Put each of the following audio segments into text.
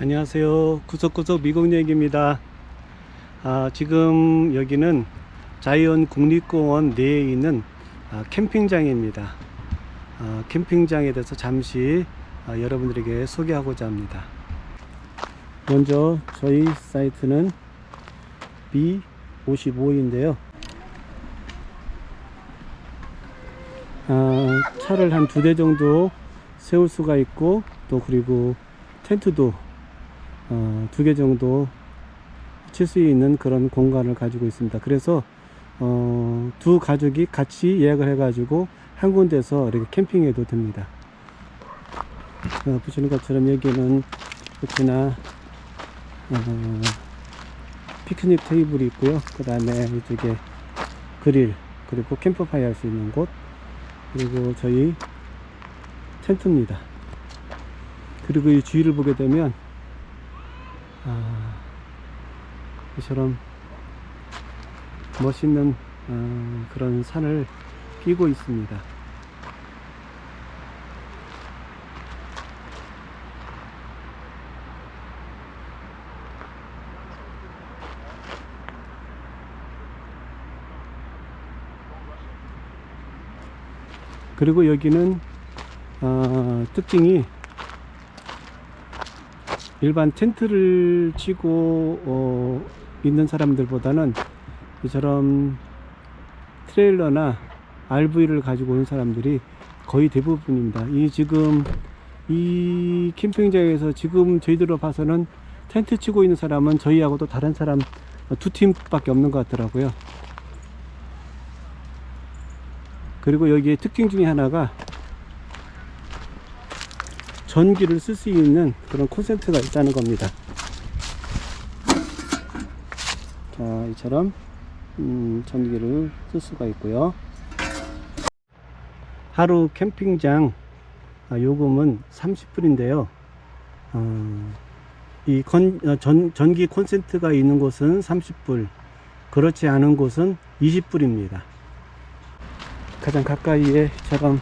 안녕하세요. 구석구석 미국 얘기입니다. 아, 지금 여기는 자이언 국립공원 내에 있는 아, 캠핑장입니다. 아, 캠핑장에 대해서 잠시 아, 여러분들에게 소개하고자 합니다. 먼저 저희 사이트는 B55 인데요. 아, 차를 한 두 대 정도 세울 수가 있고 또 그리고 텐트도 어, 두 개 정도 칠 수 있는 그런 공간을 가지고 있습니다. 그래서 어, 두 가족이 같이 예약을 해가지고 한 군데서 이렇게 캠핑해도 됩니다. 어, 보시는 것처럼 여기는 특히나 어, 피크닉 테이블이 있고요. 그 다음에 이쪽에 그릴 그리고 캠프파이어 할 수 있는 곳 그리고 저희 텐트입니다. 그리고 이 주위를 보게 되면 아, 이처럼 멋있는 어, 그런 산을 끼고 있습니다. 그리고 여기는 어, 특징이 일반 텐트를 치고 어, 있는 사람들보다는 이처럼 트레일러나 RV를 가지고 온 사람들이 거의 대부분입니다. 이 지금 이 캠핑장에서 지금 저희들로 봐서는 텐트 치고 있는 사람은 저희하고도 다른 사람 두 팀밖에 없는 것 같더라고요. 그리고 여기에 특징 중에 하나가 전기를 쓸 수 있는 그런 콘센트가 있다는 겁니다. 자, 이처럼 음, 전기를 쓸 수가 있고요. 하루 캠핑장 아, 요금은 30불인데요. 어, 이 건, 어, 전, 전기 콘센트가 있는 곳은 30불, 그렇지 않은 곳은 20불입니다. 가장 가까이에 저런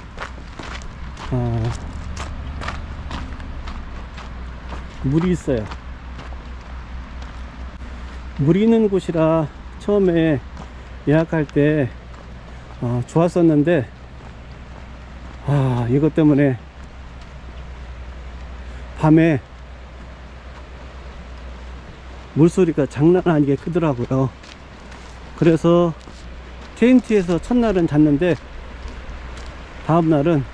어, 물이 있어요. 물이 있는 곳이라 처음에 예약할 때 어, 좋았었는데 아 이것 때문에 밤에 물소리가 장난 아니게 크더라고요. 그래서 텐트에서 첫날은 잤는데 다음날은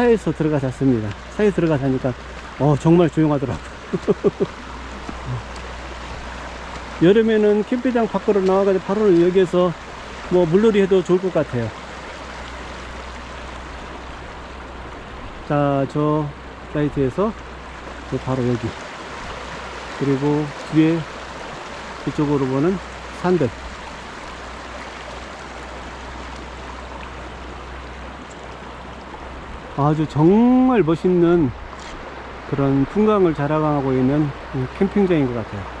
차에서 들어가 잤습니다. 차에 들어가 자니까 어, 정말 조용하더라고요. 여름에는 캠핑장 밖으로 나와가지고 바로 여기에서 뭐 물놀이 해도 좋을 것 같아요. 자, 저 사이트에서 저 바로 여기. 그리고 뒤에 이쪽으로 보는 산들. 아주 정말 멋있는 그런 풍광을 자랑하고 있는 캠핑장인 것 같아요.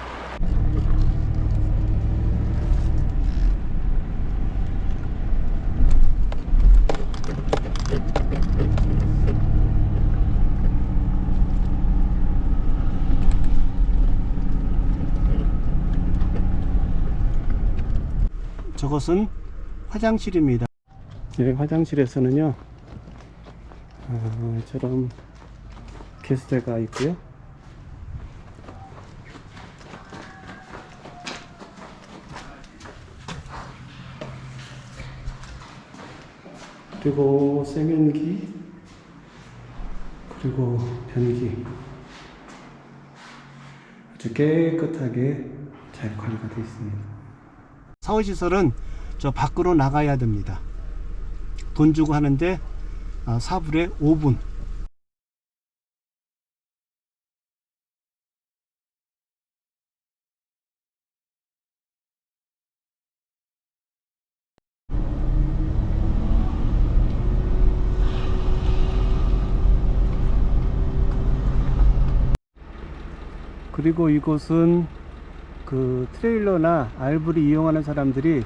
저것은 화장실입니다. 네, 화장실에서는요, 아, 이처럼 개수대가 있고요. 그리고 세면기, 그리고 변기. 아주 깨끗하게 잘 관리가 되어 있습니다. 사후시설은 저 밖으로 나가야 됩니다. 돈 주고 하는데 아, 4불에 5분. 그리고 이곳은 그 트레일러나 알브를 이용하는 사람들이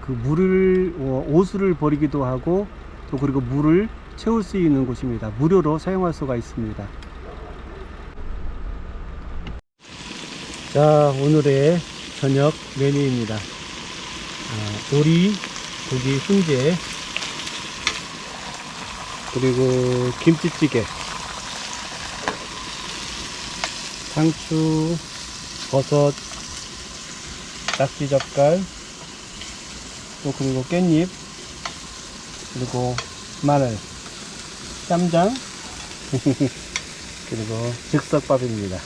그 물을 어, 오수를 버리기도 하고 또 그리고 물을 채울 수 있는 곳입니다. 무료로 사용할 수가 있습니다. 자, 오늘의 저녁 메뉴입니다. 아, 오리, 고기 훈제, 그리고 김치찌개, 상추, 버섯, 낙지 젓갈, 또 그리고 깻잎, 그리고 마늘, 쌈장, 그리고 즉석밥입니다.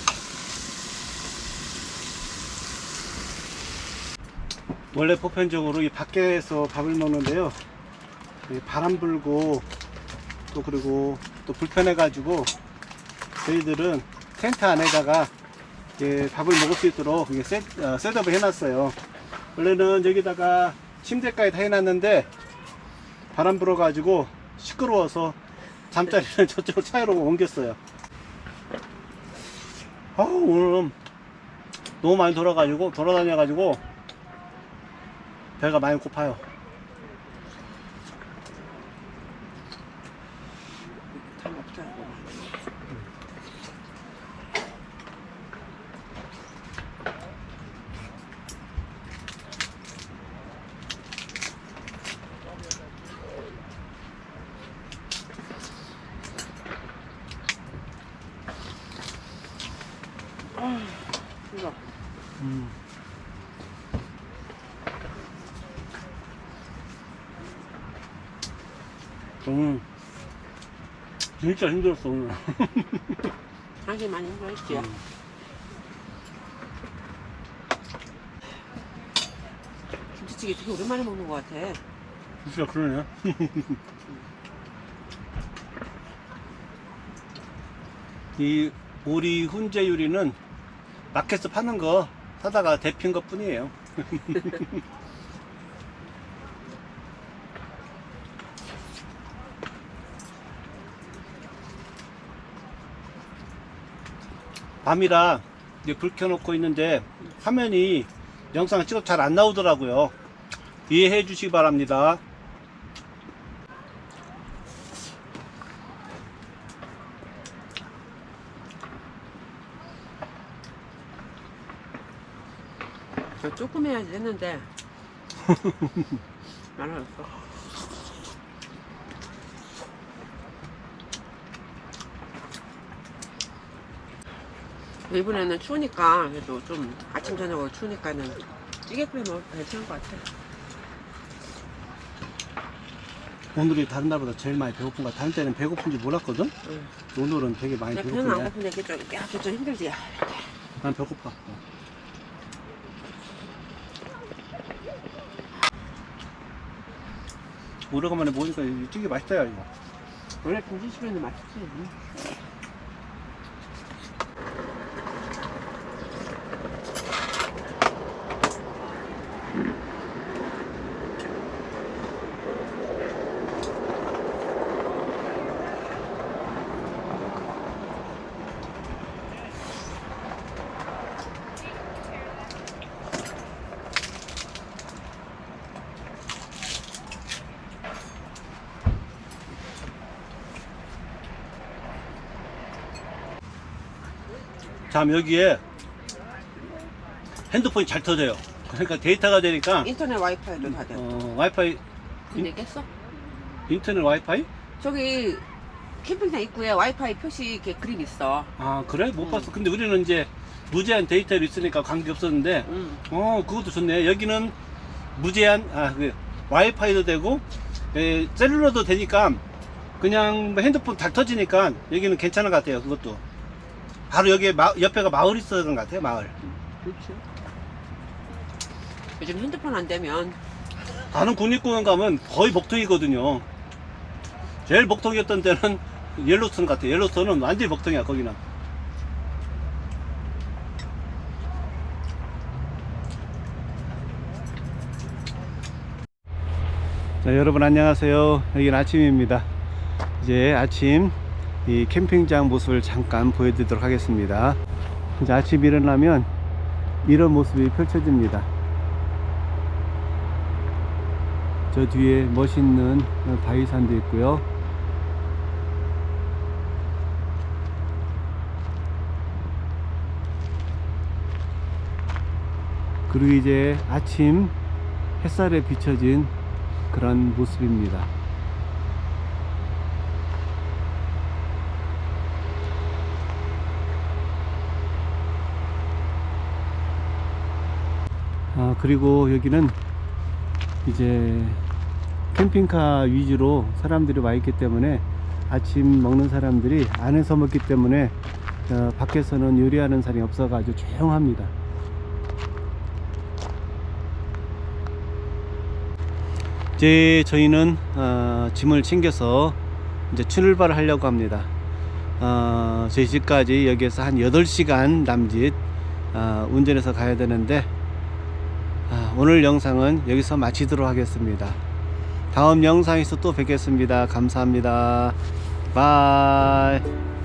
원래 보편적으로 이 밖에서 밥을 먹는데요. 이 바람 불고 또 그리고 또 불편해 가지고 저희들은 텐트 안에다가 밥을 먹을 수 있도록 이게 셋, 어, 셋업을 해놨어요. 원래는 여기다가 침대까지 다 해놨는데 바람 불어 가지고 시끄러워서 잠자리를 저쪽 차로 옮겼어요. 아 오늘 너무 많이 돌아가지고 돌아다녀가지고 배가 많이 고파요. 다 먹자고. 아, 이거 음. 오늘 진짜 힘들었어 오늘. 당신 많이 힘들었지? 김치찌개 되게 오랜만에 먹는 것 같아. 진짜 그러네. 이 오리 훈제 요리는 마켓에서 파는 거 사다가 데핀 것 뿐이에요. 밤이라 이제 불 켜놓고 있는데 화면이 영상 찍어 잘 안 나오더라고요. 이해해 주시기 바랍니다. 저 조금 해야지 했는데. 말았어. 이번에는 추우니까 그래도 좀 아침 저녁으로 추우니까는 찌개 끓여 먹으면 괜찮을 것 같아. 오늘이 다른 날보다 제일 많이 배고픈 거야. 다른 때는 배고픈지 몰랐거든? 응. 오늘은 되게 많이 내 배는 안 배고픈데. 고픈데 이게 좀, 야, 좀 힘들지. 난 배고파. 오래간만에 먹으니까 이 찌개 맛있다, 야, 이거. 원래 김치찌개는 맛있지. 자, 여기에 핸드폰이 잘 터져요. 그러니까 데이터가 되니까, 인터넷 와이파이도 다 돼. 어, 와이파이, 근데 깼어? 인터넷 와이파이? 저기 캠핑장 입구에 와이파이 표시 이렇게 그림 있어. 아, 그래? 못 응. 봤어. 근데 우리는 이제 무제한 데이터로 있으니까 관계 없었는데, 응. 어, 그것도 좋네. 여기는 무제한, 아, 그, 와이파이도 되고, 에, 셀룰러도 되니까, 그냥 뭐 핸드폰 잘 터지니까, 여기는 괜찮은 것 같아요, 그것도. 바로 여기에 마- 옆에가 마을 있었던 것 같아요, 마을. 그렇지. 요즘 핸드폰 안 되면 다른 국립공원 가면 거의 먹통이거든요. 제일 먹통이었던 때는 옐로스톤 같아요. 옐로스톤은 완전히 먹통이야, 거기는. 자, 여러분 안녕하세요. 여기는 아침입니다. 이제 아침 이 캠핑장 모습을 잠깐 보여드리도록 하겠습니다. 이제 아침 일어나면 이런 모습이 펼쳐집니다. 저 뒤에 멋있는 바위산도 있고요. 그리고 이제 아침 햇살에 비춰진 그런 모습입니다. 아, 그리고 여기는 이제 캠핑카 위주로 사람들이 와 있기 때문에 아침 먹는 사람들이 안에서 먹기 때문에 어, 밖에서는 요리하는 사람이 없어가지고 조용합니다. 이제 저희는 어, 짐을 챙겨서 이제 출발을 하려고 합니다. 어, 저희 집까지 여기에서 한 8시간 남짓 어, 운전해서 가야 되는데 아, 오늘 영상은 여기서 마치도록 하겠습니다. 다음 영상에서 또 뵙겠습니다. 감사합니다. 바이.